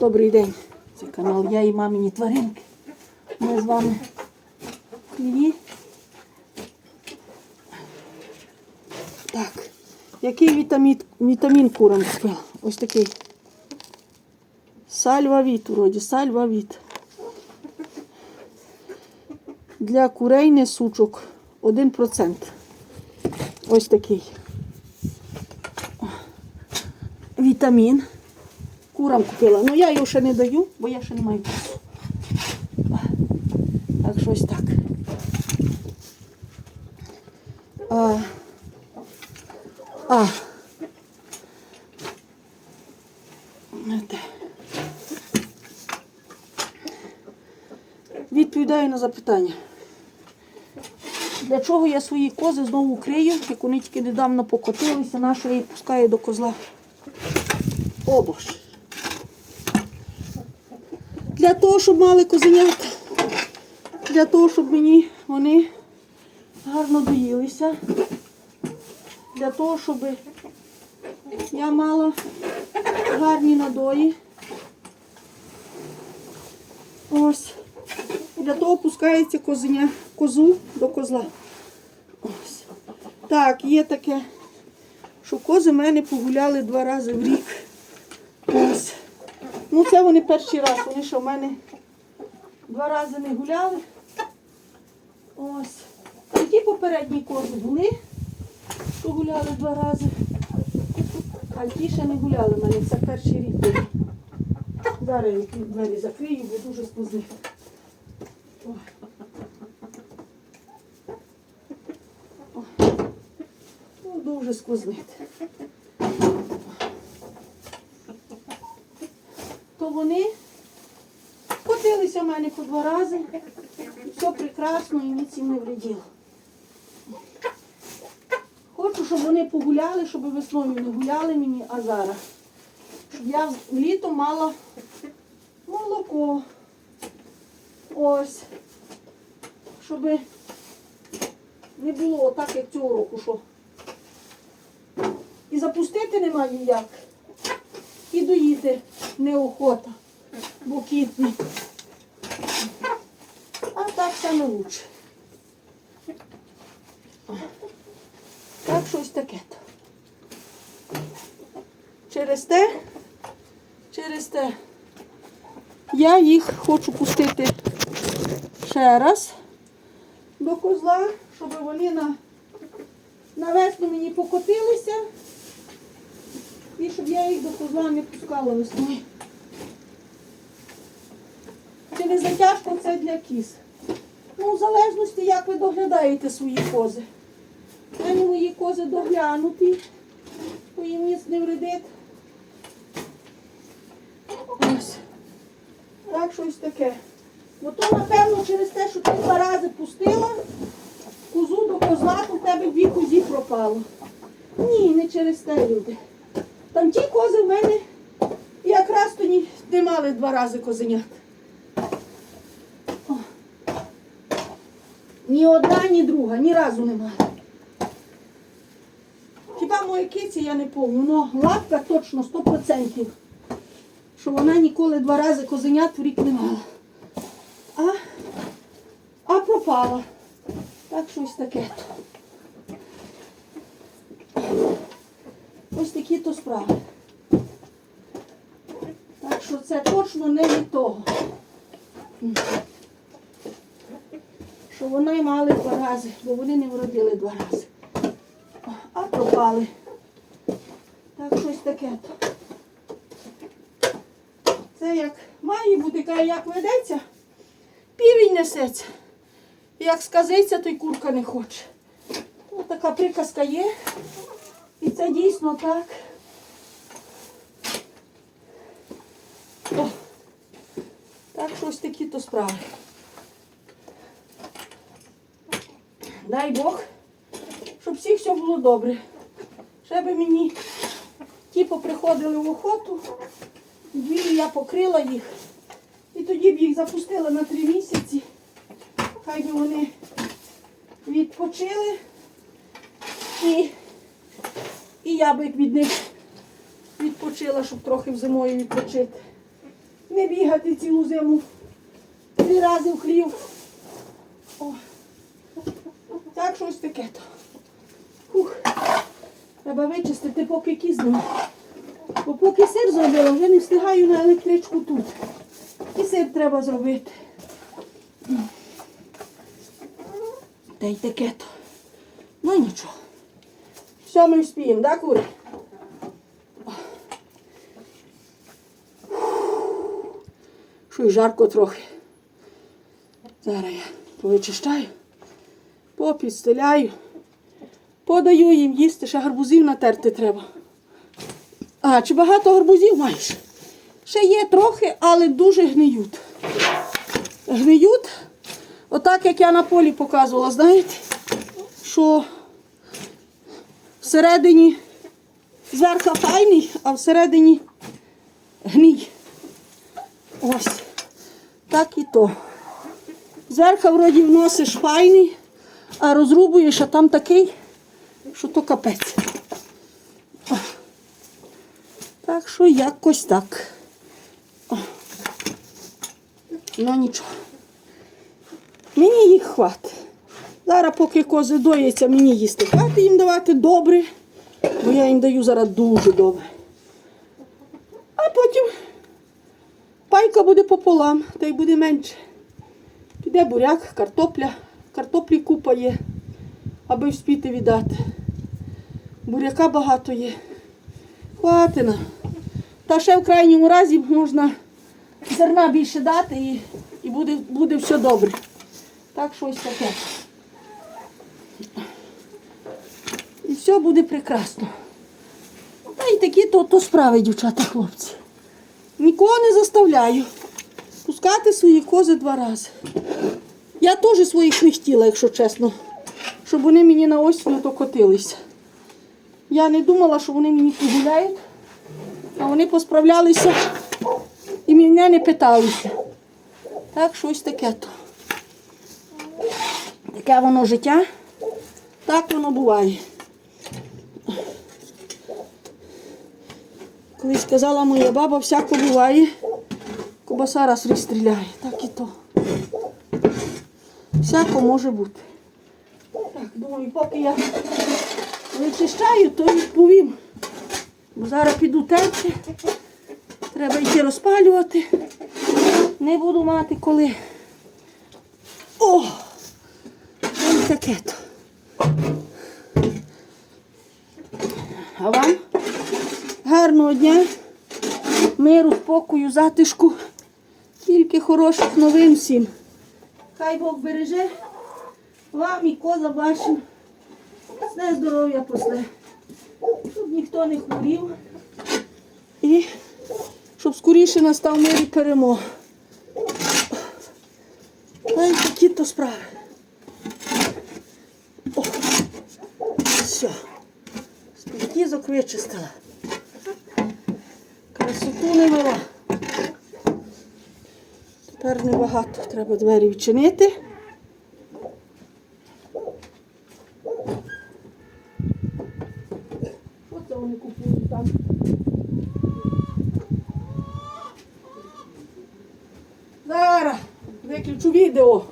Добрий день. Це канал Я і мамині тваринки. Ми з вами в хліві. Так. Який вітамін, вітамін курам купила? Ось такий. Сальвавіт, вроді, сальвавіт. Для курей несучок 1%. Ось такий. Вітамін. Курам купила. Ну я його ще не даю, бо я ще не маю. Так, щось так. А, а. Відповідаю на запитання. Для чого я свої кози знову крию, як вони тільки недавно покотилися, наша її пускаю до козла. О. Для того, щоб мали козенята. Для того, щоб мені вони гарно доїлися. Для того, щоб я мала гарні надої. Ось. Для того пускається козеня, козу до козла. Ось. Так, є таке, що кози в мене погуляли два рази в рік. Ну, це вони перший раз. Вони що в мене два рази не гуляли. Ось. Які попередні кози були, що гуляли два рази. А ті ще не гуляли в мене. Це перший рік був. Зараз я двері закрию, бо дуже. Ой. Ну, дуже сквознить. То вони котилися в мене по два рази. Все прекрасно і ніц їм не вреділо. Хочу, щоб вони погуляли, щоб весною не гуляли мені, а зараз. Щоб я літом мала молоко. Ось. Щоб не було так, як цього року, що. І запустити немає ніяк. І доїти неохота, бо кітні. А так саме лучше. Так щось таке. Через те, через те я їх хочу пустити ще раз до козла, щоб вони на, на весну мені покотилися. І щоб я їх до козла не пускала весною. Чи не затяжко це для кіз? Ну, в залежності, як ви доглядаєте свої кози. У мене мої кози доглянуті, бо їм ніц не вредить. Ось. Так, щось таке. Бо то, напевно, через те, що ти два рази пустила козу до козла, то в тебе дві козі пропало. Ні, не через те, люди. Там ті кози в мене якраз то ні, не мали два рази козенят. Ні одна, ні друга, ні разу не мали. Хіба моя киці я не помню, але лапка точно 100%, що вона ніколи два рази козенят в рік не мала. А, а пропала. Так щось таке. Ось такі то справи. Так що це точно не від того. Що вони мали два рази, бо вони не вродили два рази. А пропали. Так щось таке. то. Це як має бути, як ведеться, півень несеться. Як сказиться, то й курка не хоче. Ось така приказка є. І це дійсно так. О, так щось такі то справи. Дай Бог, щоб всіх все було добре. Ще би мені ті поприходили в охоту, дві я покрила їх. І тоді б їх запустила на три місяці. Хай би вони відпочили. І я би від них відпочила, щоб трохи зимою відпочити. не бігати цілу зиму. Три рази в хлів. О. Так щось таке то. Фух. Треба вичистити, поки кізну. Бо поки сир зробила, вже не встигаю на електричку тут. І сир треба зробити. Та й таке то. Ну нічого. Все ми вспіємо, так, кури? Що й жарко трохи. Зараз я повичищаю, попідстеляю, подаю їм їсти, ще гарбузів натерти треба. А, чи багато гарбузів маєш? Ще є трохи, але дуже гниють. Гниють, отак як я на полі показувала, знаєте, що всередині зверху файний, а всередині гній. Ось. Так і то. Зверху вроді вносиш файний, а розрубуєш, а там такий, що то капець. Так що якось так. Ну нічого. Мені їх хватить. Зараз, поки кози доїться, мені їсти хватить їм давати добре, бо я їм даю зараз дуже добре. А потім пайка буде пополам, та й буде менше. Піде буряк, картопля. Картоплі купа є, аби вспіти віддати. Буряка багато є. Хватина. Та ще в крайньому разі можна зерна більше дати і, і буде, буде все добре. Так щось таке. Все буде прекрасно. Та й такі то, то справи, дівчата, хлопці. Нікого не заставляю пускати свої кози два рази. Я теж своїх не хотіла, якщо чесно, щоб вони мені на осінь то котилися. Я не думала, що вони мені погуляють, а вони посправлялися і мене не питалися. Так, щось таке то. Таке воно життя, так воно буває. Колись казала моя баба, всяко буває. Кобаса раз розстріляє, так і то. Всяко може бути. Так, думаю, поки я вичищаю, то відповім. Бо зараз піду терти. Треба йти розпалювати. Не буду мати коли. О! Ось таке то. А вам гарного дня, миру, спокою, затишку. Тільки хороших новин всім. Хай Бог береже вам і коза вашим. Сне здоров'я после. Щоб ніхто не хворів. І щоб скоріше настав мир і перемога. Ай, такі то справи. О, все. Співкізок вичистила. Красоту не вела. Тепер небагато. Треба двері відчинити. Що це вони купують там? Зараз виключу відео.